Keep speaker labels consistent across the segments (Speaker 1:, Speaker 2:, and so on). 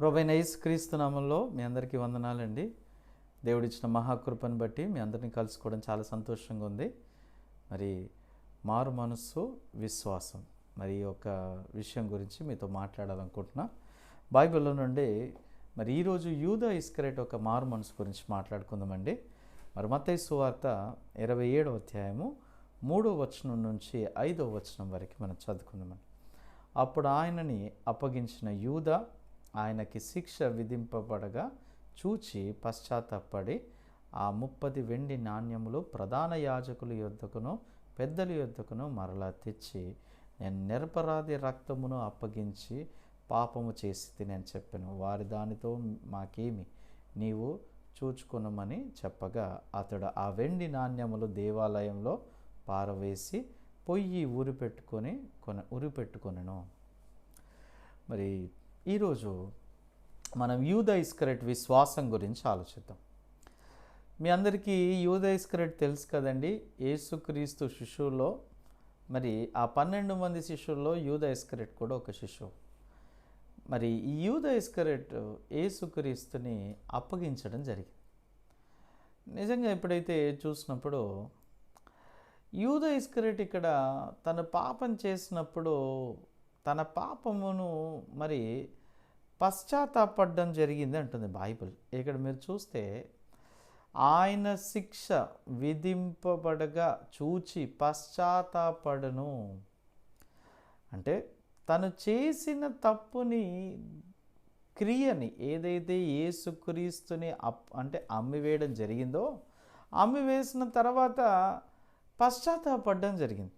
Speaker 1: ప్రభైన క్రీస్తు నామంలో మీ అందరికీ వందనాలండి. దేవుడిచ్చిన మహాకృపను బట్టి మీ అందరిని కలుసుకోవడం చాలా సంతోషంగా ఉంది. మరి మారు మనస్సు విశ్వాసం మరి ఈ యొక్క విషయం గురించి మీతో మాట్లాడాలనుకుంటున్నా. బైబిల్లో నుండి మరి ఈరోజు యూద ఇస్కరేట్ ఒక మారు మనసు గురించి మాట్లాడుకుందామండి. మరి మతయ్య సువార్త ఇరవై ఏడవ అధ్యాయము మూడో వచనం నుంచి ఐదో వచనం వరకు మనం చదువుకుందామండి. అప్పుడు ఆయనని అప్పగించిన యూదా ఆయనకి శిక్ష విధింపబడగా చూచి పశ్చాత్తపడి ఆ ముప్పది వెండి నాణ్యములు ప్రధాన యాజకుల యొద్దకును పెద్దల యొద్దకును మరలా తెచ్చి నేను నిరపరాధి రక్తమును అప్పగించి పాపము చేసి తినని చెప్పాను. వారి దానితో మాకేమి? నీవు చూచుకునమని చెప్పగా అతడు ఆ వెండి నాణ్యములు దేవాలయంలో పారవేసి పొయ్యి ఊరి పెట్టుకొని కొన ఉరి పెట్టుకొనెను మరి ఈరోజు మనం యూద ఇస్కరెట్ విశ్వాసం గురించి ఆలోచిద్దాం. మీ అందరికీ యూద ఇస్కరెట్ తెలుసు కదండి. యేసుక్రీస్తు శిశువులో మరి ఆ పన్నెండు మంది శిష్యుల్లో యూద ఇస్కరెట్ కూడా ఒక శిశువు మరి ఈ యూద ఇస్కరెట్ యేసుక్రీస్తుని అప్పగించడం జరిగింది. నిజంగా ఎప్పుడైతే చూసినప్పుడు యూద ఇస్కరెట్ ఇక్కడ తన పాపం చేసినప్పుడు తన పాపమును మరి పశ్చాత్తాపడడం జరిగింది అంటుంది బైబిల్. ఇక్కడ మీరు చూస్తే ఆయన శిక్ష విధింపబడగా చూచి పశ్చాత్తాపడను. అంటే తను చేసిన తప్పుని క్రియని ఏదైతే ఏసుక్రీస్తుని అప్ అంటే అమ్మివేయడం జరిగిందో అమ్మివేసిన తర్వాత పశ్చాత్తాపడడం జరిగింది.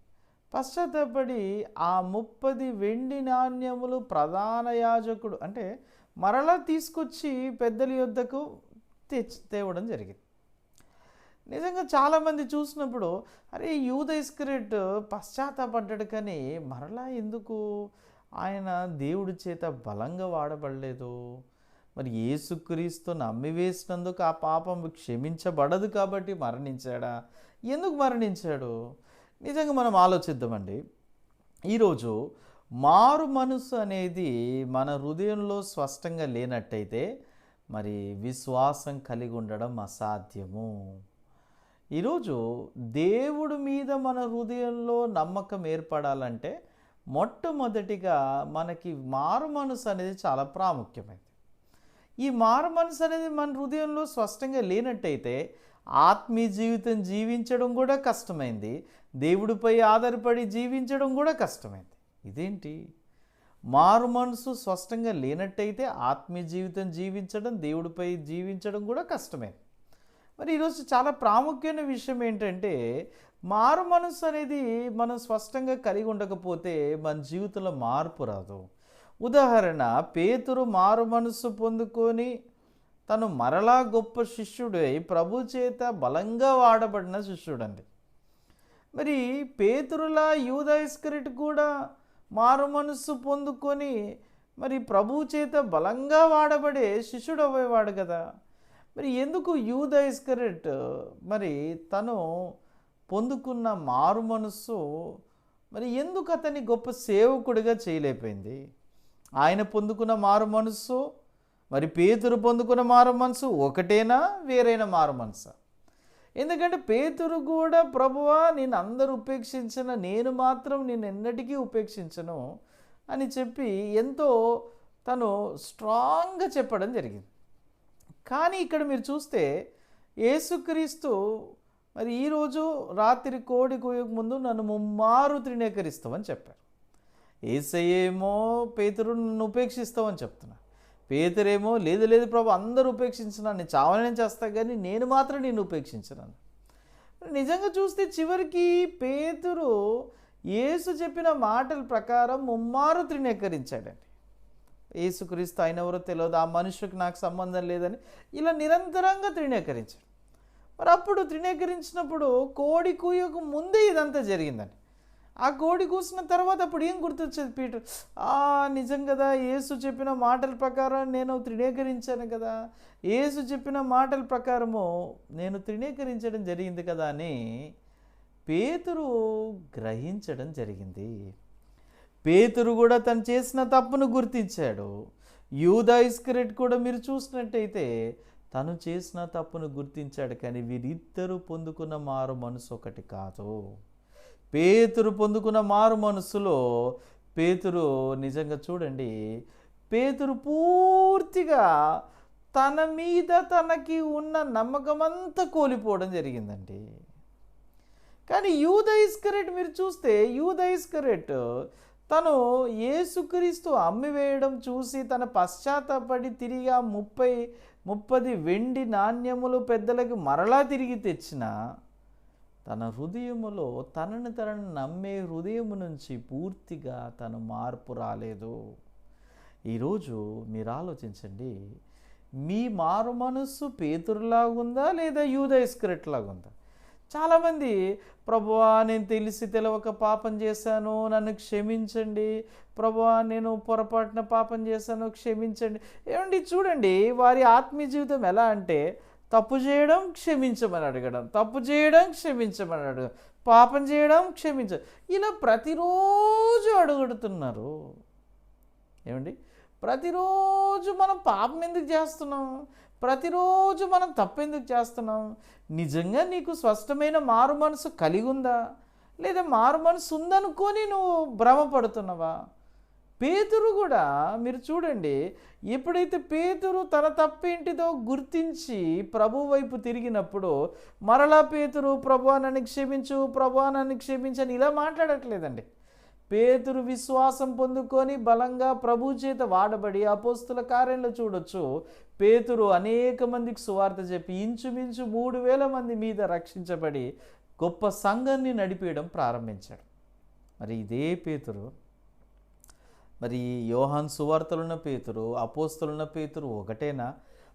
Speaker 1: పశ్చాత్తపడి ఆ ముప్పది వెండి నాణ్యములు ప్రధాన యాజకుడు అంటే మరలా తీసుకొచ్చి పెద్దల యొద్దకు తెచ్చి తేవడం జరిగింది. నిజంగా చాలామంది చూసినప్పుడు అరే యూద ఇస్కరెట్ పశ్చాత్తపడ్డాడు కానీ మరలా ఎందుకు? ఆయన దేవుడి చేత బలంగా వాడబడలేదు. మరి యేసుక్రీస్తు నమ్మివేసినందుకు ఆ పాపం క్షమించబడదు కాబట్టి మరణించాడా? ఎందుకు మరణించాడు? నిజంగా మనం ఆలోచిద్దామండి. ఈరోజు మారు మనసు అనేది మన హృదయంలో స్పష్టంగా లేనట్టయితే మరి విశ్వాసం కలిగి ఉండడం అసాధ్యము. ఈరోజు దేవుడి మీద మన హృదయంలో నమ్మకం ఏర్పడాలంటే మొట్టమొదటిగా మనకి మారు మనసు అనేది చాలా ప్రాముఖ్యమైనది. ఈ మారు మనసు అనేది మన హృదయంలో స్పష్టంగా లేనట్టయితే ఆత్మీయ జీవితం జీవించడం కూడా కష్టమైంది. దేవుడిపై ఆధారపడి జీవించడం కూడా కష్టమైంది. ఇదేంటి? మారు మనసు స్పష్టంగా లేనట్టయితే ఆత్మీయ జీవితం జీవించడం దేవుడిపై జీవించడం కూడా కష్టమైంది మరి ఈరోజు చాలా ప్రాముఖ్యమైన విషయం ఏంటంటే మారు మనసు అనేది మనం స్పష్టంగా కలిగి ఉండకపోతే మన జీవితంలో మార్పు రాదు. ఉదాహరణ పేతురు మారు మనసు పొందుకొని తను మరలా గొప్ప శిష్యుడై ప్రభు చేత బలంగా వాడబడిన శిష్యుడండి. మరి పేతురులా యూదైస్కరిట్ కూడా మారు మనస్సు పొందుకొని మరి ప్రభు చేత బలంగా వాడబడే శిష్యుడు అవ్వేవాడు కదా. మరి ఎందుకు యూదైస్కరెట్ మరి తను పొందుకున్న మారు మనస్సు మరి ఎందుకు అతని గొప్ప సేవకుడిగా చేయలేకపోయింది? ఆయన పొందుకున్న మారు మనస్సు మరి పేతురు పొందుకున్న మారు మనసు ఒకటేనా వేరైన మారు మనసా ఎందుకంటే పేతురు కూడా ప్రభువా నేను అందరూ ఉపేక్షించిన నేను మాత్రం నేను ఎన్నటికీ ఉపేక్షించను అని చెప్పి ఎంతో తను స్ట్రాంగ్గా చెప్పడం జరిగింది. కానీ ఇక్కడ మీరు చూస్తే యేసుక్రీస్తు మరి ఈరోజు రాత్రి కోడి కోయక ముందు నన్ను ముమ్మారు త్రినేకరిస్తావని చెప్పారు. ఏసయ్యేమో పేతురు నన్ను ఉపేక్షిస్తావని చెప్తున్నాను పేతురేమో లేదు లేదు ప్రభు అందరూ ఉపేక్షించిన నేను చావనే చేస్తా కానీ నేను మాత్రం నేను ఉపేక్షించినాను నిజంగా చూస్తే చివరికి పేతురు యేసు చెప్పిన మాటల ప్రకారం ముమ్మారు త్రినేకరించాడండి యేసుక్రీస్తు ఆయన ఎవరో తెలియదు ఆ మనుషులకు నాకు సంబంధం లేదని ఇలా నిరంతరంగా త్రిణీకరించాడు మరి అప్పుడు త్రినేకరించినప్పుడు కోడి కూయకు ముందే ఇదంతా జరిగిందండి. ఆ కోడి కూసిన తర్వాత అప్పుడు ఏం గుర్తొచ్చేది పీటర్? ఆ నిజం కదా యేసు చెప్పిన మాటల ప్రకారం నేను త్రినేకరించాను కదా. యేసు చెప్పిన మాటల ప్రకారము నేను త్రినేకరించడం జరిగింది కదా అని పేతురు గ్రహించడం జరిగింది. పేతురు కూడా తను చేసిన తప్పును గుర్తించాడు. యూదా ఇస్కరెట్ కూడా మీరు చూసినట్టయితే తను చేసిన తప్పును గుర్తించాడు కానీ వీరిద్దరూ పొందుకున్న మారు మనసు ఒకటి కాదు. పేతురు పొందుకున్న మారు మనస్సులో పేతురు నిజంగా చూడండి పేతురు పూర్తిగా తన మీద తనకి ఉన్న నమ్మకమంతా కోల్పోవడం జరిగిందండి. కానీ యూద ఇస్కరెట్ మీరు చూస్తే యూద ఇస్కరెట్ తను యేసుక్రీస్తు అమ్మివేయడం చూసి తన పశ్చాత్తపడి తిరిగి ఆ ముప్పై ముప్పది వెండి నాణ్యములు పెద్దలకు మరలా తిరిగి తెచ్చిన తన హృదయములో తనని తనను నమ్మే హృదయము నుంచి పూర్తిగా తను మార్పు రాలేదు. ఈరోజు మీరు ఆలోచించండి మీ మారు మనస్సు పేతురులాగుందా లేదా యూద ఇస్కరెట్ లాగుందా చాలామంది ప్రభువా నేను తెలిసి తెలవక పాపం చేశాను నన్ను క్షమించండి. ప్రభువా నేను పొరపాటున పాపం చేశాను క్షమించండి. ఏమండి చూడండి వారి ఆత్మీయ జీవితం ఎలా అంటే తప్పు చేయడం క్షమించమని అడగడం. తప్పు చేయడం క్షమించమని అడగడం. పాపం చేయడం క్షమించ ఇలా ప్రతిరోజు అడుగుడుతున్నారు. ఏమండి? ప్రతిరోజు మనం పాపం ఎందుకు చేస్తున్నాం? ప్రతిరోజు మనం తప్పెందుకు చేస్తున్నాం? నిజంగా నీకు స్పష్టమైన మారు మనసు కలిగి ఉందా? లేదా మారు మనసు ఉందనుకొని నువ్వు భ్రమపడుతున్నావా? పేతురు కూడా మీరు చూడండి ఎప్పుడైతే పేతురు తన తప్పేంటిదో గుర్తించి ప్రభు వైపు తిరిగినప్పుడు మరలా పేతురు ప్రభు నన్ను క్షమించు ప్రభు నన్ను క్షమించని ఇలా మాట్లాడట్లేదండి. పేతురు విశ్వాసం పొందుకొని బలంగా ప్రభు చేత వాడబడి అపోస్తుల కార్యంలో చూడొచ్చు. పేతురు అనేక మందికి సువార్త చెప్పి ఇంచుమించు మూడు వేల మంది మీద రక్షించబడి గొప్ప సంఘాన్ని నడిపేయడం ప్రారంభించాడు. మరి ఇదే పేతురు మరి యోహాన్ సువార్తలున్న పేతురు అపోస్తులున్న పేతురు ఒకటేనా?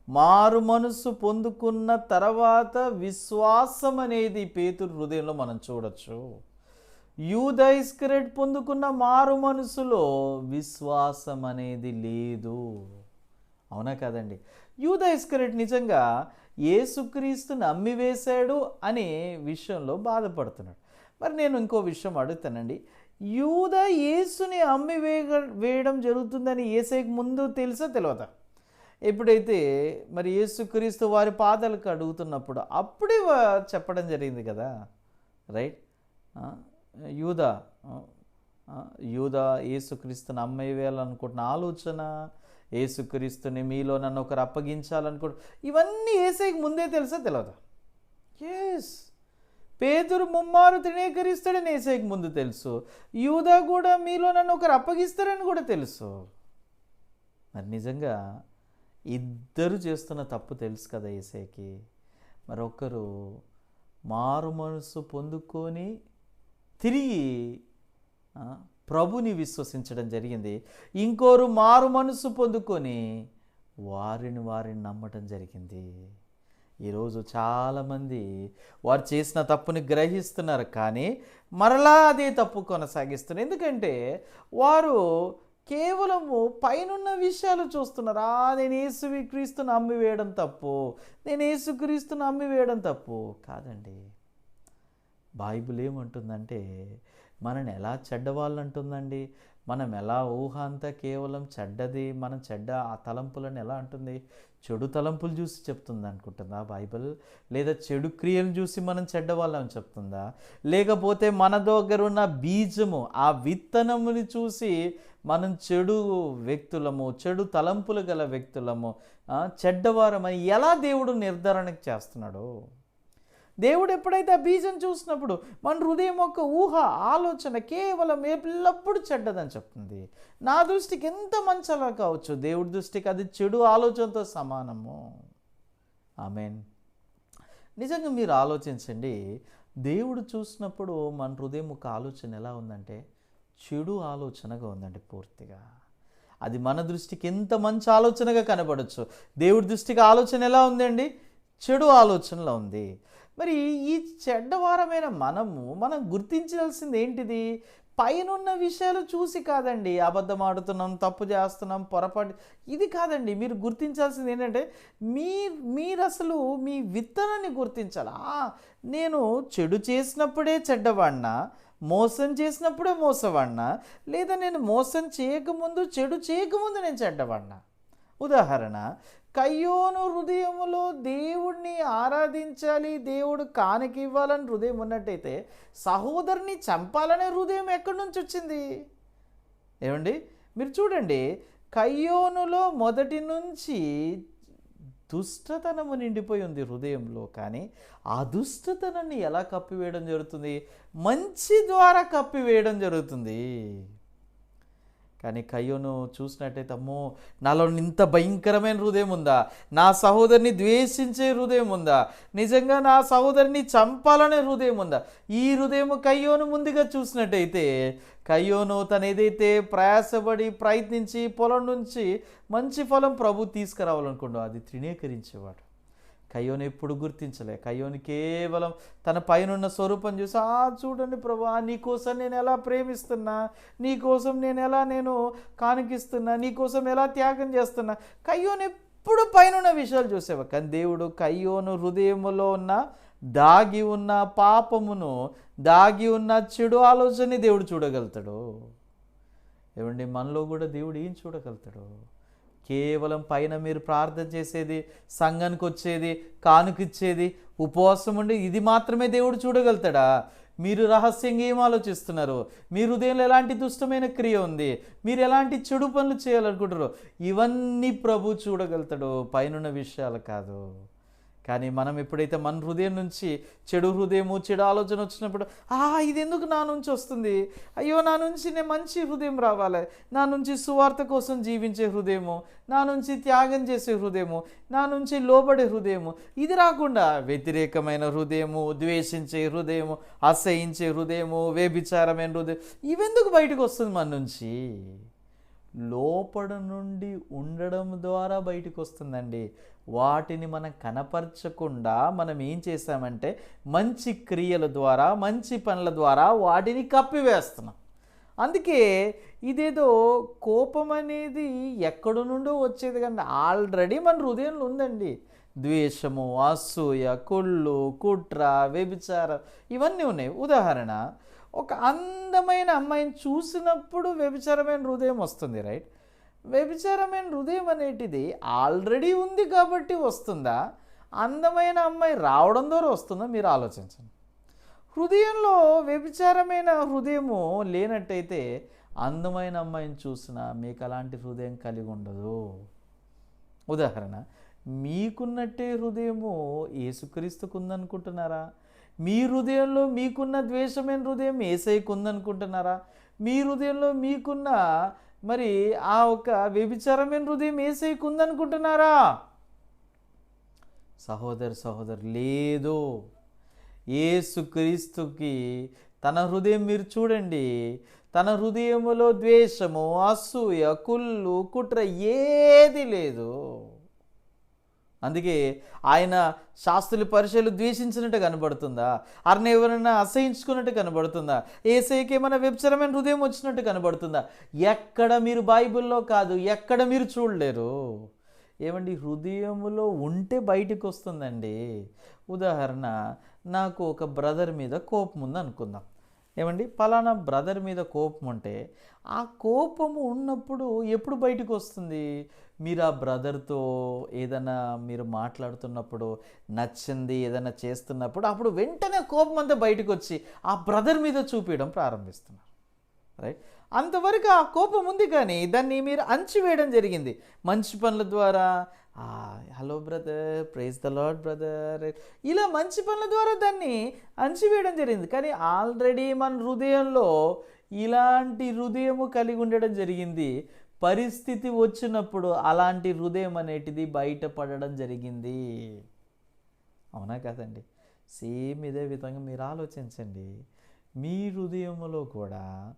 Speaker 1: మారు మనస్సు పొందుకున్న తర్వాత విశ్వాసం అనేది పేతురు హృదయంలో మనం చూడొచ్చు. యూద పొందుకున్న మారు మనసులో విశ్వాసం అనేది లేదు. అవునా కదండి? యూద ఇస్కరెట్ నిజంగా ఏసుక్రీస్తుని అమ్మివేశాడు అనే విషయంలో బాధపడుతున్నాడు. మరి నేను ఇంకో విషయం అడుగుతానండి. యూద యేసుని అమ్మి వేయ వేయడం జరుగుతుందని ఏసైకి ముందు తెలుసా తెలియదా ఎప్పుడైతే మరి యేసుక్రీస్తు వారి పాదాలకు అడుగుతున్నప్పుడు అప్పుడే చెప్పడం జరిగింది కదా రైట్? యూద యూద యేసుక్రీస్తుని అమ్మాయి వేయాలనుకుంటున్న ఆలోచన యేసుక్రీస్తుని మీలో నన్ను ఒకరు అప్పగించాలనుకుంటు ఇవన్నీ ఏసైకి ముందే తెలుసా తెలియదా ఎస్ పేదరు ముమ్మారు తృణీకరిస్తాడని ఏసైకి ముందు తెలుసు. యూదా కూడా మీలో నన్ను ఒకరు అప్పగిస్తారని కూడా తెలుసు. మరి నిజంగా ఇద్దరు చేస్తున్న తప్పు తెలుసు కదా ఏసైకి? మరొకరు మారు మనసు పొందుకొని తిరిగి ప్రభుని విశ్వసించడం జరిగింది. ఇంకోరు మారు మనసు పొందుకొని వారిని వారిని నమ్మటం జరిగింది. ఈరోజు చాలామంది వారు చేసిన తప్పుని గ్రహిస్తున్నారు కానీ మరలా అదే తప్పు కొనసాగిస్తున్నారు. ఎందుకంటే వారు కేవలము పైనున్న విషయాలు చూస్తున్నారు. ఆ నేను యేసు క్రీస్తుని అమ్మి వేయడం తప్పు. నేను యేసు అమ్మి వేయడం తప్పు. కాదండి. బైబిల్ ఏమంటుందంటే మనని ఎలా చెడ్డవాళ్ళు అంటుందండి మనం ఎలా ఊహ అంతా కేవలం చెడ్డది మనం చెడ్డ ఆ తలంపులను ఎలా అంటుంది? చెడు తలంపులు చూసి చెప్తుంది అనుకుంటుందా బైబిల్? లేదా చెడు క్రియను చూసి మనం చెడ్డవాళ్ళని చెప్తుందా? లేకపోతే మన దగ్గర ఉన్న బీజము ఆ విత్తనముని చూసి మనం చెడు వ్యక్తులము చెడు తలంపులు గల వ్యక్తులము చెడ్డవారమని ఎలా దేవుడు నిర్ధారణకు చేస్తున్నాడు? దేవుడు ఎప్పుడైతే ఆ బీజం చూసినప్పుడు మన హృదయం యొక్క ఊహ ఆలోచన కేవలం ఎల్లప్పుడూ చెడ్డదని చెప్తుంది. నా దృష్టికి ఎంత మంచలా కావచ్చు? దేవుడి దృష్టికి అది చెడు ఆలోచనతో సమానము. మీన్ నిజంగా మీరు ఆలోచించండి దేవుడు చూసినప్పుడు మన హృదయం ఒక ఆలోచన ఎలా ఉందంటే చెడు ఆలోచనగా ఉందండి పూర్తిగా. అది మన దృష్టికి ఎంత మంచి ఆలోచనగా కనబడచ్చు? దేవుడి దృష్టికి ఆలోచన ఎలా ఉందండి? చెడు ఆలోచనలో ఉంది. మరి ఈ చెడ్డవారమైన మనము మనం గుర్తించాల్సింది ఏంటిది? పైనున్న విషయాలు చూసి కాదండి. అబద్ధం ఆడుతున్నాం తప్పు చేస్తున్నాం పొరపాటు ఇది కాదండి. మీరు గుర్తించాల్సింది ఏంటంటే మీ మీరు అసలు మీ విత్తనాన్ని గుర్తించాలి. నేను చెడు చేసినప్పుడే చెడ్డవాడినా మోసం చేసినప్పుడే మోసవాడినా లేదా నేను మోసం చేయకముందు చెడు చేయకముందు నేను చెడ్డవాడినా? ఉదాహరణ కయ్యోను హృదయములో దేవుణ్ణి ఆరాధించాలి దేవుడు కానుక ఇవ్వాలని హృదయం ఉన్నట్టయితే సహోదరుని చంపాలనే హృదయం ఎక్కడి నుంచి వచ్చింది? ఏమండి? మీరు చూడండి కయ్యోనులో మొదటి నుంచి దుష్టతనము నిండిపోయి ఉంది హృదయంలో కానీ ఆ దుష్టతనాన్ని ఎలా కప్పివేయడం జరుగుతుంది? మంచి ద్వారా కప్పివేయడం జరుగుతుంది. కానీ కయ్యోను చూసినట్టయితే అమ్మో నాలో ఇంత భయంకరమైన హృదయం ఉందా? నా సహోదరిని ద్వేషించే హృదయం ఉందా? నిజంగా నా సహోదరిని చంపాలనే హృదయం ఉందా? ఈ హృదయం కయ్యోను ముందుగా చూసినట్టయితే కయ్యోను తను ఏదైతే ప్రయాసపడి ప్రయత్నించి పొలం నుంచి మంచి ఫలం ప్రభు తీసుకురావాలనుకుండో అది తృణీకరించేవాడు. కయ్యోని ఎప్పుడు గుర్తించలే. కయ్యోని కేవలం తన పైనున్న స్వరూపం చూసి ఆ చూడండి ప్రభా నీకోసం నేను ఎలా ప్రేమిస్తున్నా నీకోసం నేను ఎలా నేను కానికిస్తున్నా నీకోసం ఎలా త్యాగం చేస్తున్నా. కయ్యోని ఎప్పుడు పైనున్న విషయాలు చూసేవా కానీ దేవుడు కయ్యోను హృదయములో ఉన్న దాగి ఉన్న పాపమును దాగి ఉన్న చెడు ఆలోచనని దేవుడు చూడగలుగుతాడు. ఏమండి? మనలో కూడా దేవుడు ఏం చూడగలుగుతాడు? కేవలం పైన మీరు ప్రార్థన చేసేది సంఘానికి వచ్చేది కానుకిచ్చేది ఉపవాసం ఉండి ఇది మాత్రమే దేవుడు చూడగలుగుతాడా? మీరు రహస్యంగా ఏం ఆలోచిస్తున్నారు? మీ హృదయంలో ఎలాంటి దుష్టమైన క్రియ ఉంది? మీరు ఎలాంటి చెడు పనులు చేయాలనుకుంటారు ఇవన్నీ ప్రభు చూడగలుగుతాడు. పైనున్న విషయాలు కాదు. కానీ మనం ఎప్పుడైతే మన హృదయం నుంచి చెడు హృదయము చెడు ఆలోచన వచ్చినప్పుడు ఆ ఇది ఎందుకు నా నుంచి వస్తుంది? అయ్యో నా నుంచి నేను మంచి హృదయం రావాలి. నా నుంచి సువార్త కోసం జీవించే హృదయము నా నుంచి త్యాగం చేసే హృదయము నా నుంచి లోబడే హృదయము ఇది రాకుండా వ్యతిరేకమైన హృదయము ద్వేషించే హృదయము అసహించే హృదయము వ్యభిచారమైన హృదయం ఇవెందుకు బయటకు వస్తుంది మన నుంచి? లోపల నుండి ఉండడం ద్వారా బయటకు వస్తుందండి వాటిని మనం కనపరచకుండా మనం ఏం చేసామంటే మంచి క్రియల ద్వారా మంచి పనుల ద్వారా వాటిని కప్పివేస్తున్నాం. అందుకే ఇదేదో కోపం అనేది ఎక్కడి నుండో వచ్చేది కానీ ఆల్రెడీ మన హృదయంలో ఉందండి. ద్వేషము అసూయ కుళ్ళు కుట్ర వ్యభిచారం ఇవన్నీ ఉన్నాయి. ఉదాహరణ ఒక అందమైన అమ్మాయిని చూసినప్పుడు వ్యభిచారమైన హృదయం వస్తుంది రైట్ వ్యభిచారమైన హృదయం అనేటిది ఆల్రెడీ ఉంది కాబట్టి వస్తుందా? అందమైన అమ్మాయి రావడం ద్వారా వస్తుందా? మీరు ఆలోచించండి. హృదయంలో వ్యభిచారమైన హృదయము లేనట్టయితే అందమైన అమ్మాయిని చూసినా మీకు అలాంటి హృదయం కలిగి ఉండదు. ఉదాహరణ మీకున్నట్టే హృదయము యేసుక్రీస్తుకు ఉందనుకుంటున్నారా మీ హృదయంలో మీకున్న ద్వేషమైన హృదయం ఏసైకి ఉందనుకుంటున్నారా మీ హృదయంలో మీకున్న మరి ఆ ఒక వ్యభిచారమైన హృదయం ఏసైకి ఉందనుకుంటున్నారా సహోదరు సహోదరు లేదు. ఏసుక్రీస్తుకి తన హృదయం మీరు చూడండి. తన హృదయములో ద్వేషము అసూయ కుళ్ళు కుట్ర ఏది లేదు. అందుకే ఆయన శాస్త్రుల పరిచయలు ద్వేషించినట్టు కనబడుతుందా? అరని ఎవరైనా అసహించుకున్నట్టు కనబడుతుందా? ఏసైకి ఏమైనా వ్యభిచరమైన హృదయం వచ్చినట్టు కనబడుతుందా? ఎక్కడ మీరు బైబిల్లో కాదు ఎక్కడ మీరు చూడలేరు. ఏమండి హృదయములో ఉంటే బయటికి వస్తుందండి. ఉదాహరణ నాకు ఒక బ్రదర్ మీద కోపం ఉంది అనుకుందాం ఏమండి? పలానా బ్రదర్ మీద కోపం ఉంటే ఆ కోపము ఉన్నప్పుడు ఎప్పుడు బయటకు వస్తుంది? మీరు ఆ బ్రదర్తో ఏదైనా మీరు మాట్లాడుతున్నప్పుడు నచ్చింది ఏదైనా చేస్తున్నప్పుడు అప్పుడు వెంటనే కోపం అంతా బయటకు వచ్చి ఆ బ్రదర్ మీద చూపించడం ప్రారంభిస్తున్నారు. రైట్? అంతవరకు ఆ కోపం ఉంది కానీ దాన్ని మీరు అంచివేయడం జరిగింది. మంచి పనుల ద్వారా hello brother praise the Lord brother. ఇలా మంచి పనుల ద్వారా దాన్ని అంచివేయడం జరిగింది. కానీ ఆల్రెడీ మన హృదయంలో ఇలాంటి హృదయము కలిగి ఉండడం జరిగింది. పరిస్థితి వచ్చినప్పుడు అలాంటి హృదయం అనేటిది బయటపడడం జరిగింది. అవునా కదండి? సేమ్ ఇదే విధంగా మీరు ఆలోచించండి. మీ హృదయములో కూడా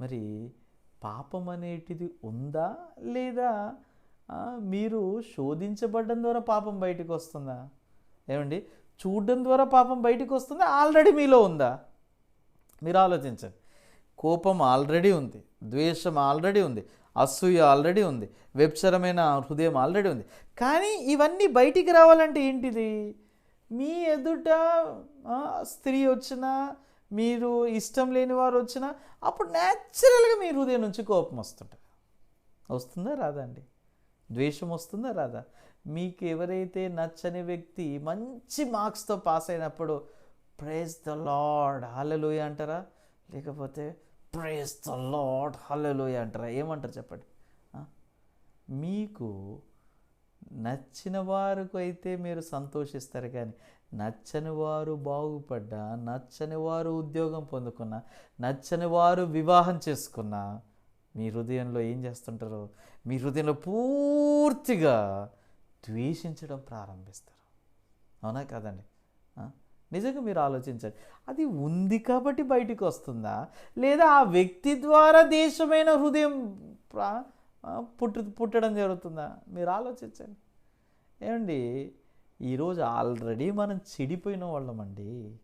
Speaker 1: మరి పాపం అనేటిది ఉందా లేదా మీరు శోధించబడడం ద్వారా పాపం బయటకు వస్తుందా? ఏమండి? చూడడం ద్వారా పాపం బయటకు వస్తుందా? ఆల్రెడీ మీలో ఉందా? మీరు ఆలోచించండి. కోపం ఆల్రెడీ ఉంది. ద్వేషం ఆల్రెడీ ఉంది. అసూయ ఆల్రెడీ ఉంది. వెబ్సరమైన హృదయం ఆల్రెడీ ఉంది. కానీ ఇవన్నీ బయటికి రావాలంటే ఏంటిది? మీ ఎదుట స్త్రీ వచ్చినా మీరు ఇష్టం లేని వారు వచ్చినా అప్పుడు న్యాచురల్గా మీ హృదయం నుంచి కోపం వస్తుంటుంది. వస్తుందా? రాదండి ద్వేషం వస్తుందా రాదా? మీకు ఎవరైతే నచ్చని వ్యక్తి మంచి మార్క్స్తో పాస్ అయినప్పుడు ప్రేజ్ ద లార్డ్ హలలోయ అంటారా? లేకపోతే ప్రేజ్ ద లార్డ్ హలలోయ అంటారా? ఏమంటారు చెప్పండి. మీకు నచ్చిన వారికి అయితే మీరు సంతోషిస్తారు కానీ నచ్చని వారు బాగుపడ్డా నచ్చని వారు ఉద్యోగం పొందుకున్నా నచ్చని వారు వివాహం చేసుకున్నా మీ హృదయంలో ఏం చేస్తుంటారు మీ హృదయంలో పూర్తిగా ద్వేషించడం ప్రారంభిస్తారు. అవునా కాదండి? నిజంగా మీరు ఆలోచించండి. అది ఉంది కాబట్టి బయటికి వస్తుందా? లేదా ఆ వ్యక్తి ద్వారా దేశమైన హృదయం పుట్టు పుట్టడం జరుగుతుందా? మీరు ఆలోచించండి. ఏమండి? ఈరోజు ఆల్రెడీ మనం చెడిపోయిన వాళ్ళమండి.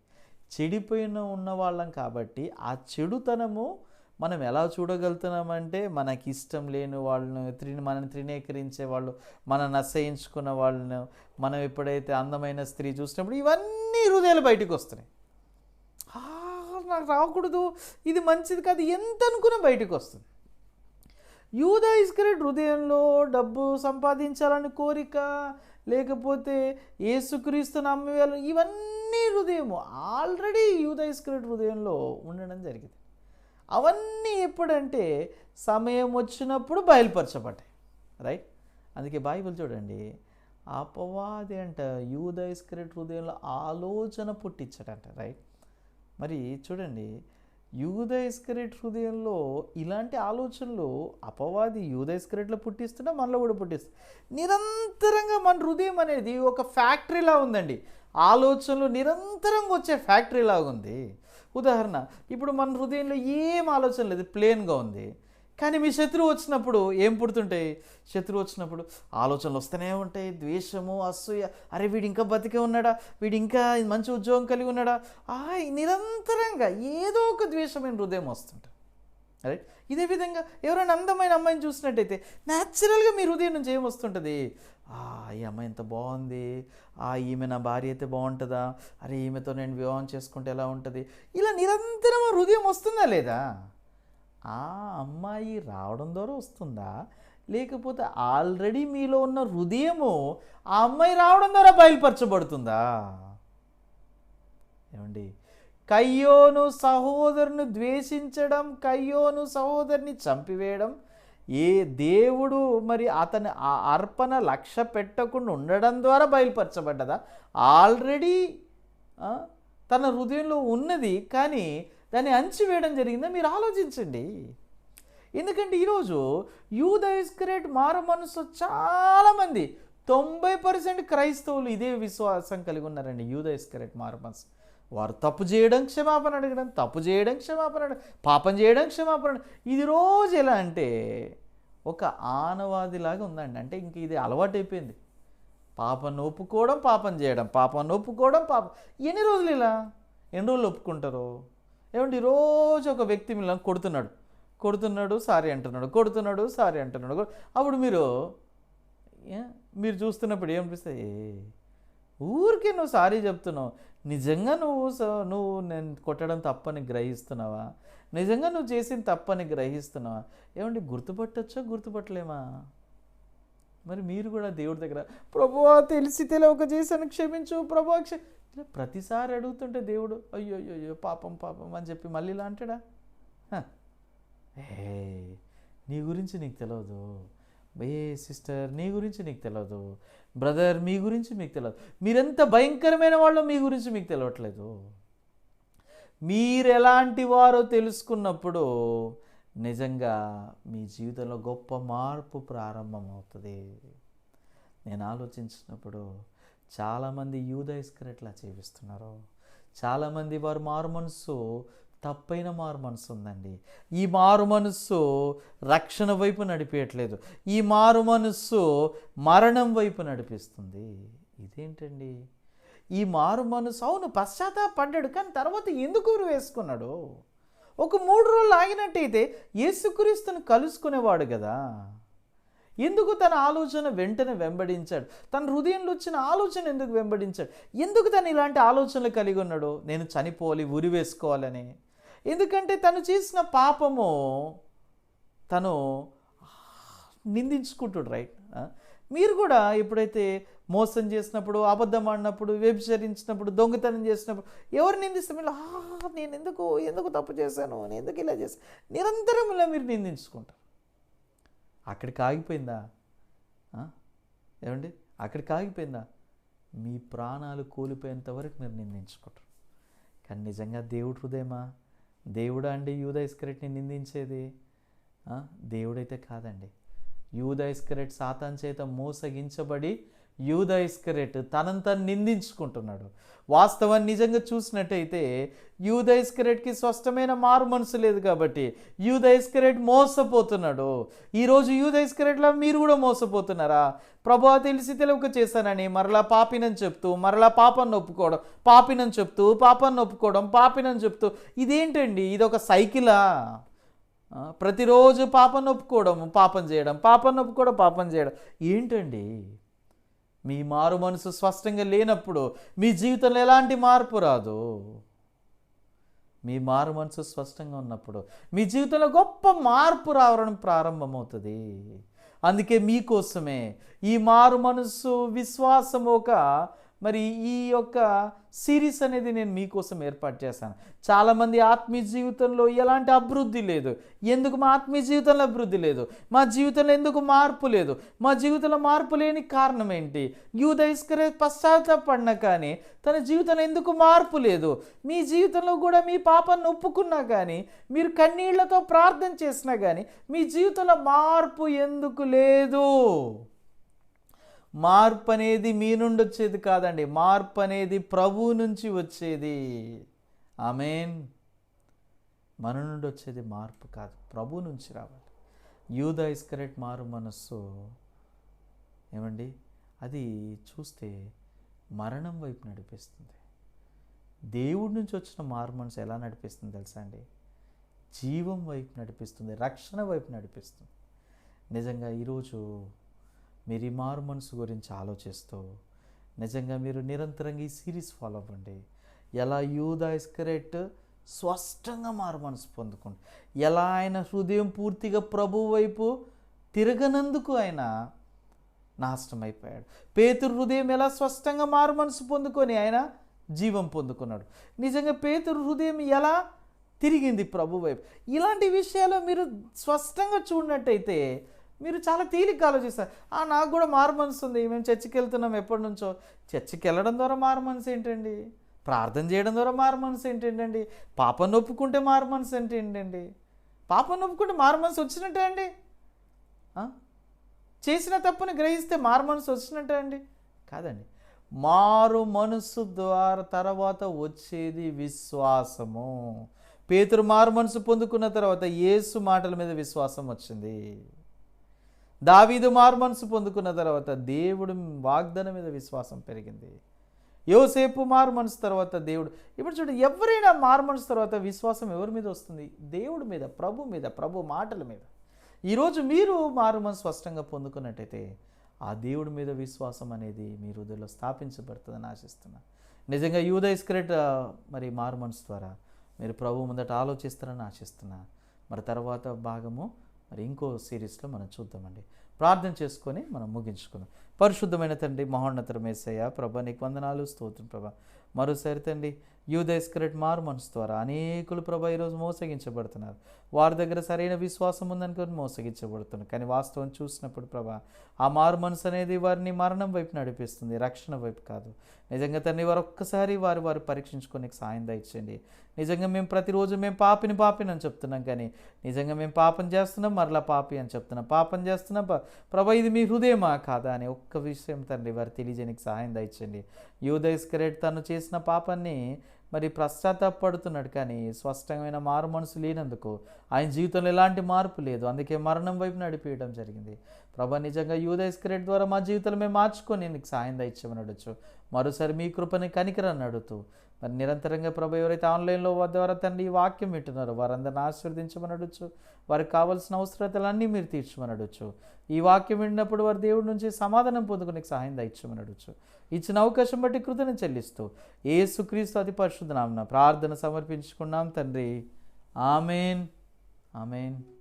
Speaker 1: చెడిపోయిన ఉన్న వాళ్ళం కాబట్టి ఆ చెడుతనము మనం ఎలా చూడగలుగుతున్నామంటే మనకి ఇష్టం లేని వాళ్ళను త్రిని మనని త్రినేకరించే వాళ్ళు మనని నశయించుకున్న వాళ్ళను మనం ఎప్పుడైతే అందమైన స్త్రీ చూసినప్పుడు ఇవన్నీ హృదయాలు బయటకు వస్తున్నాయి. నాకు రాకూడదు ఇది మంచిది కాదు ఎంత అనుకున్నా బయటకు వస్తుంది. యూద ఇస్కరెట్ హృదయంలో డబ్బు సంపాదించాలని కోరిక లేకపోతే ఏసుక్రీస్తు నమ్మేవాళ్ళు ఇవన్నీ హృదయము. ఆల్రెడీ యూద ఇస్కరెట్ హృదయంలో ఉండడం జరిగింది. అవన్నీ ఎప్పుడంటే సమయం వచ్చినప్పుడు బయలుపరచబడ్డాయి. రైట్ అందుకే బైబిల్ చూడండి అపవాది అంట యూద ఇస్కరెట్ హృదయంలో ఆలోచన పుట్టించాడంట. రైట్ మరి చూడండి యూద ఇస్కరెట్ హృదయంలో ఇలాంటి ఆలోచనలు అపవాది యూద ఇస్కరెట్లో పుట్టిస్తున్నా మనలో కూడా పుట్టిస్తుంది నిరంతరంగా మన హృదయం అనేది ఒక ఫ్యాక్టరీలా ఉందండి. ఆలోచనలు నిరంతరంగా వచ్చే ఫ్యాక్టరీలాగా ఉంది. ఉదాహరణ ఇప్పుడు మన హృదయంలో ఏం ఆలోచన లేదు ప్లేన్గా ఉంది. కానీ మీ శత్రువు వచ్చినప్పుడు ఏం పుడుతుంటాయి? శత్రువు వచ్చినప్పుడు ఆలోచనలు వస్తూనే ఉంటాయి ద్వేషము అసూయ. అరే వీడు ఇంకా బతికే ఉన్నాడా? వీడు ఇంకా మంచి ఉద్యోగం కలిగి ఉన్నాడా? ఆ నిరంతరంగా ఏదో ఒక ద్వేషమైన హృదయం వస్తుంటుంది. రైట్ ఇదే విధంగా ఎవరైనా అందమైన అమ్మాయిని చూసినట్టయితే న్యాచురల్గా మీ హృదయం నుంచి ఏం వస్తుంటుంది? ఈ అమ్మాయి ఎంత బాగుంది. ఆ ఈమె నా భార్య అయితే బాగుంటుందా? అరే ఈమెతో నేను వివాహం చేసుకుంటే ఎలా ఉంటుంది? ఇలా నిరంతరం హృదయం వస్తుందా లేదా? ఆ అమ్మాయి రావడం ద్వారా వస్తుందా? లేకపోతే ఆల్రెడీ మీలో ఉన్న హృదయము ఆ అమ్మాయి రావడం ద్వారా బయలుపరచబడుతుందా? ఏమండి? కయ్యోను సహోదరుని ద్వేషించడం కయ్యోను సహోదరుని చంపివేయడం ఏ దేవుడు మరి అతని ఆ అర్పణ లక్ష్య పెట్టకుండా ఉండడం ద్వారా బయలుపరచబడ్డదా? ఆల్రెడీ తన హృదయంలో ఉన్నది కానీ దాన్ని అంచివేయడం జరిగిందా? మీరు ఆలోచించండి. ఎందుకంటే ఈరోజు యూద ఇస్కరేట్ మారు మనసు చాలామంది తొంభై పర్సెంట్ క్రైస్తవులు ఇదే విశ్వాసం కలిగి ఉన్నారండి యూద ఇస్కరేట్ మారు మనసు. వారు తప్పు చేయడం క్షమాపణ అడగడం తప్పు చేయడం క్షమాపణ అడగడం పాపం చేయడం క్షమాపణ ఇది రోజు ఎలా అంటే ఒక ఆనవాదిలాగా ఉందండి. అంటే ఇంక ఇది అలవాటైపోయింది. పాపను ఒప్పుకోవడం పాపం చేయడం పాపం ఒప్పుకోవడం పాపం ఎన్ని రోజులు ఇలా? ఎన్ని రోజులు ఒప్పుకుంటారు? ఏమంటే రోజు ఒక వ్యక్తి మిమ్మల్ని కొడుతున్నాడు. కొడుతున్నాడు సారీ అంటున్నాడు కొడుతున్నాడు సారీ అంటున్నాడు అప్పుడు మీరు ఏ, మీరు చూస్తున్నప్పుడు ఏమనిపిస్తుంది? ఊరికే నువ్వు సారీ చెప్తున్నావు. నిజంగా నువ్వు నువ్వు నేను కొట్టడం తప్పని గ్రహిస్తున్నావా? నిజంగా నువ్వు చేసిన తప్పని గ్రహిస్తున్నావా? ఏమండి గుర్తుపట్టచ్చా గుర్తుపట్టలేమా? మరి మీరు కూడా దేవుడి దగ్గర ప్రభువా తెలిసి తెలియక చేశాను క్షమించు ప్రభువా క్ష ఇలా ప్రతిసారి అడుగుతుంటే దేవుడు అయ్యో అయ్యో పాపం పాపం అని చెప్పి మళ్ళీ ఇలా అంటాడా? ఏ నీ గురించి నీకు తెలియదు ఏ సిస్టర్ నీ గురించి నీకు తెలియదు బ్రదర్ మీ గురించి మీకు తెలియదు మీరెంత భయంకరమైన వాళ్ళు మీ గురించి మీకు తెలియట్లేదు మీరు ఎలాంటి వారో తెలుసుకున్నప్పుడు నిజంగా మీ జీవితంలో గొప్ప మార్పు ప్రారంభమవుతుంది. నేను ఆలోచించినప్పుడు చాలామంది యూద ఇస్కరెట్లా జీవిస్తున్నారు. చాలామంది వారు మారు మనసు తప్పైన మారు మనసు ఉందండి ఈ మారు మనస్సు రక్షణ వైపు నడిపేయట్లేదు. ఈ మారు మనస్సు మరణం వైపు నడిపిస్తుంది. ఇదేంటండి? ఈ మారు మనసు అవును పశ్చాత్తాపడ్డాడు కానీ తర్వాత ఎందుకు వేసుకున్నాడు? ఒక మూడు రోజులు ఆగినట్టయితే యేసుక్రీస్తుని కలుసుకునేవాడు కదా. ఎందుకు తన ఆలోచన వెంటనే వెంబడించాడు? తన హృదయంలో వచ్చిన ఆలోచన ఎందుకు వెంబడించాడు? ఎందుకు తను ఇలాంటి ఆలోచనలు కలిగి ఉన్నాడు? నేను చనిపోవాలి ఉరి వేసుకోవాలని. ఎందుకంటే తను చేసిన పాపము తను నిందించుకుంటాడు రైట్ మీరు కూడా ఎప్పుడైతే మోసం చేసినప్పుడు అబద్ధం ఆడినప్పుడు వ్యభిచరించినప్పుడు దొంగతనం చేసినప్పుడు ఎవరు నిందిస్తే మీరు నేను ఎందుకు ఎందుకు తప్పు చేశాను? నేను ఎందుకు ఇలా చేశాను నిరంతరం ఇలా మీరు నిందించుకుంటారు. అక్కడికి ఆగిపోయిందా? ఏమండి? అక్కడికి ఆగిపోయిందా? మీ ప్రాణాలు కోల్పోయేంత వరకు మీరు నిందించుకుంటారు. కానీ నిజంగా దేవుడు హృదయమా? దేవుడా అండి యూదా ఇస్కరెట్ని నిందించేది? దేవుడైతే కాదండి. యూదా ఇస్కరెట్ సాతాన్ చేత మోసగించబడి యూదా ఇస్కరెట్ తనంతా నిందించుకుంటున్నాడు. వాస్తవాన్ని నిజంగా చూసినట్టయితే యూదా ఇస్కరెట్కి స్పష్టమైన మారు మనసు లేదు కాబట్టి యూద ఇస్కరెట్ మోసపోతున్నాడు. ఈరోజు యూద ఇస్కరెట్లా మీరు కూడా మోసపోతున్నారా? ప్రభా తెలిసి తెలియక చేశానని మరలా పాపినని చెప్తూ మరలా పాపాన్ని ఒప్పుకోవడం పాపినని చెప్తూ పాపాన్ని ఒప్పుకోవడం పాపినని చెప్తూ ఇదేంటండి? ఇది ఒక సైకిలా ప్రతిరోజు పాపం ఒప్పుకోవడం పాపం చేయడం పాపం ఒప్పుకోవడం పాపం చేయడం. ఏంటండి? మీ మారు మనసు స్పష్టంగా లేనప్పుడు మీ జీవితంలో ఎలాంటి మార్పు రాదు? మీ మారు మనసు స్పష్టంగా ఉన్నప్పుడు మీ జీవితంలో గొప్ప మార్పు రావడం ప్రారంభమవుతుంది. అందుకే మీకోసమే ఈ మారు మనసు విశ్వాసం ఒక మరి ఈ యొక్క సిరీస్ అనేది నేను మీకోసం ఏర్పాటు చేశాను. చాలామంది ఆత్మీయ జీవితంలో ఎలాంటి అభివృద్ధి లేదు. ఎందుకు మా ఆత్మీయ జీవితంలో అభివృద్ధి లేదు? మా జీవితంలో ఎందుకు మార్పు లేదు? మా జీవితంలో మార్పు లేని కారణం ఏంటి? యూద ఇస్కరే పశ్చాత్తాపడినా కానీ తన జీవితంలో ఎందుకు మార్పు లేదు? మీ జీవితంలో కూడా మీ పాపాన్ని ఒప్పుకున్నా కానీ మీరు కన్నీళ్ళతో ప్రార్థన చేసినా కానీ మీ జీవితంలో మార్పు ఎందుకు లేదు? మార్పు అనేది మీ నుండి వచ్చేది కాదండి. మార్పు అనేది ప్రభువు నుంచి వచ్చేది. ఆమెన్. మన నుండి వచ్చేది మార్పు కాదు. ప్రభు నుంచి రావాలి. యూద ఇస్కరెట్ మారు మనస్సు ఏమండి? అది చూస్తే మరణం వైపు నడిపిస్తుంది. దేవుడి నుంచి వచ్చిన మారు మనసు ఎలా నడిపిస్తుంది తెలుసా అండి? జీవం వైపు నడిపిస్తుంది. రక్షణ వైపు నడిపిస్తుంది. నిజంగా ఈరోజు మీరు మారు మనసు గురించి ఆలోచిస్తూ నిజంగా మీరు నిరంతరంగా ఈ సిరీస్ ఫాలో అవ్వండి. ఎలా యూదా ఇస్కరెట్ స్పష్టంగా మారు మనసు పొందుకోండి ఎలా ఆయన హృదయం పూర్తిగా ప్రభు వైపు తిరగనందుకు ఆయన నాశనమైపోయాడు. పేతురు హృదయం ఎలా స్పష్టంగా మారు మనసు పొందుకొని ఆయన జీవం పొందుకున్నాడు. నిజంగా పేతురు హృదయం ఎలా తిరిగింది ప్రభు వైపు? ఇలాంటి విషయాలు మీరు స్పష్టంగా చూడనట్టయితే మీరు చాలా తేలిక ఆలోచిస్తారు. ఆ నాకు కూడా మారు మనసు ఉంది. మేము చర్చికి వెళ్తున్నాం ఎప్పటి నుంచో. చర్చికి వెళ్ళడం ద్వారా మారు మనసు ఏంటండి? ప్రార్థన చేయడం ద్వారా మారు మనసు ఏంటండి? పాపం ఒప్పుకుంటే మారు మనసు అంటే ఏంటండి? పాపం ఒప్పుకుంటే మారు మనసు వచ్చినట్టే అండి? చేసిన తప్పుని గ్రహిస్తే మారు మనసు వచ్చినట్టే అండి? కాదండి. మారు మనసు ద్వారా తర్వాత వచ్చేది విశ్వాసము. పేతురు మారు మనసు పొందుకున్న తర్వాత యేసు మాటల మీద విశ్వాసం వచ్చింది. దావీదు మారు పొందుకున్న తర్వాత దేవుడు వాగ్దానం మీద విశ్వాసం పెరిగింది. యోసేపు మార్మన్స్ తర్వాత దేవుడు. ఇప్పుడు చూడు ఎవరైనా మార్మన్స్ తర్వాత విశ్వాసం ఎవరి మీద వస్తుంది? దేవుడి మీద ప్రభు మీద ప్రభు మాటల మీద. ఈరోజు మీరు మారుమన్ స్పష్టంగా పొందుకున్నట్టయితే ఆ దేవుడి మీద విశ్వాసం అనేది మీ హృదయలో స్థాపించబడుతుందని ఆశిస్తున్నా. నిజంగా యూద ఇస్క్రెట్ మరి మారుమన్స్ ద్వారా మీరు ప్రభు ముందట ఆలోచిస్తారని ఆశిస్తున్నా. మరి తర్వాత భాగము మరి ఇంకో సిరీస్లో మనం చూద్దామండి. ప్రార్థన చేసుకొని మనం ముగించుకుందాం. పరిశుద్ధమైన తండ్రి మహోన్నతర మేసయ్య ప్రభా నీకు వందనాలు స్తోత్రం ప్రభా. మరోసారి తండ్రి యూద ఇస్కరెట్ మారు మనసు ద్వారా అనేకులు ప్రభా ఈరోజు మోసగించబడుతున్నారు. వారి దగ్గర సరైన విశ్వాసం ఉందనుకొని మోసగించబడుతున్నారు. కానీ వాస్తవం చూసినప్పుడు ప్రభా ఆ మారు మనసు అనేది వారిని మరణం వైపు నడిపిస్తుంది రక్షణ వైపు కాదు. నిజంగా తండ్రి వారు ఒక్కసారి వారు వారు పరీక్షించుకొని సాయం దయచండి నిజంగా మేము ప్రతిరోజు మేము పాపిని పాపిని అని చెప్తున్నాం కానీ నిజంగా మేము పాపం చేస్తున్నాం మరలా పాపి అని చెప్తున్నాం. పాపం చేస్తున్నాం ప్రభా ఇది మీ హృదయమా కాదా అని ఒక్క విషయం తండ్రి వారు తెలియజేయడానికి సహాయం దయచండి యూద ఇస్కరేట్ తను చేసిన పాపాన్ని మరి పశ్చాత్తాపడుతున్నాడు కానీ స్పష్టమైన మారు మనసు లేనందుకు ఆయన జీవితంలో ఎలాంటి మార్పు లేదు. అందుకే మరణం వైపు నడిపేయడం జరిగింది. ప్రభా నిజంగా యూద ఇస్కరేట్ ద్వారా మా జీవితంలో మేము మార్చుకొని నీకు సాయం దయచేమని అడగచ్చు మరోసారి మీ కృపని కనికరాన్ని అడుగుతూ మరి నిరంతరంగా ప్రభు ఎవరైతే ఆన్లైన్లో ద్వారా తండ్రి ఈ వాక్యం వింటున్నారో వారందరిని ఆశీర్వదించమని అడగచ్చు వారికి కావాల్సిన అవసరతలన్నీ మీరు తీర్చమని అడొచ్చు ఈ వాక్యం విన్నప్పుడు వారి దేవుడి నుంచి సమాధానం పొందుకునే సహాయం దయచమని అడొచ్చు ఇచ్చిన అవకాశం బట్టి కృతజ్ఞత చెల్లిస్తూ ఏసుక్రీస్తు అతి పరిశుద్ధనామన ప్రార్థన సమర్పించుకున్నాం తండ్రి. ఆమెన్. ఆమెన్.